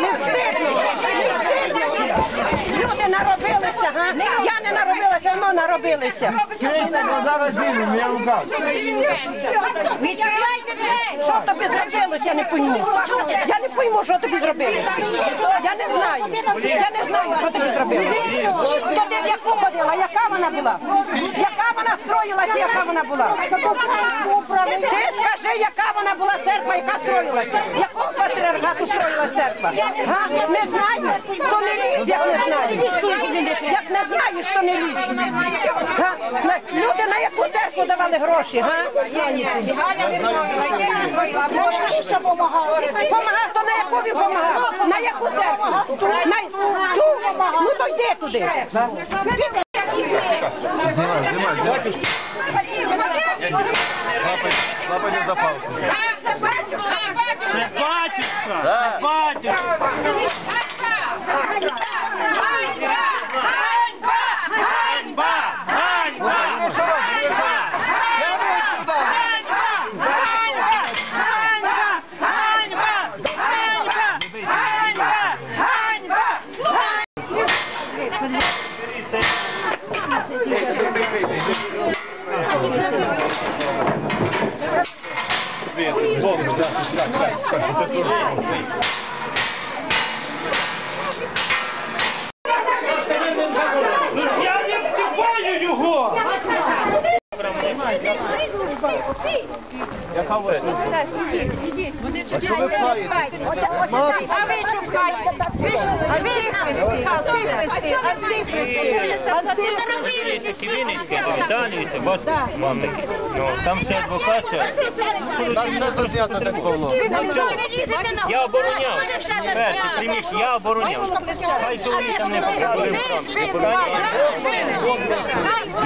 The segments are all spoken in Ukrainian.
Не встигну. Не встигну. Люди наробилися, га? Я не наробилася, воно наробилися. Зараз вільно, я двері! Що тобі зробилося, я не пойму. Я не пойму, що тобі зробили. Я не знаю. Я не знаю, що тобі зробили. То ти в яку ходила? Яка вона була? Яка вона строїлася, яка вона була? Ти скажи, яка вона була церква, яка строїлася? Якого патріархату строїлася церква? Га? Не знаєш? То не лізь, як не знаєш. Як не знаєш, то не лізь. Га? Люди на яку церкву давали гроші, га? Помагав, то на яку він помагав? На яку церкву? На ту? Ну то йди туди. Лапайте за палку. Це батюшка! Це батюшка! Я не втіпаю його! А що ви пхаєте? А ви що пхаєте? А ви хто Такі вінницькі, Віталійці, бачите, вам такі. Ну, там ще. Там було. Я обороняв. Перше, приміш, я обороняв. Хай чоловік там не показує сам.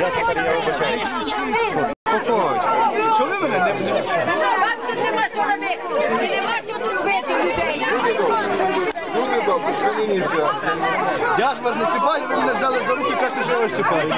Я тепер я вибачаю. Що ви мене не Вам тут нема що робити. І нема що тут бити людей. Дуже добре, що ви нічого. Я ж вас не чіпаю, ви мене взяли за руки, кажете, що я вас чіпаю.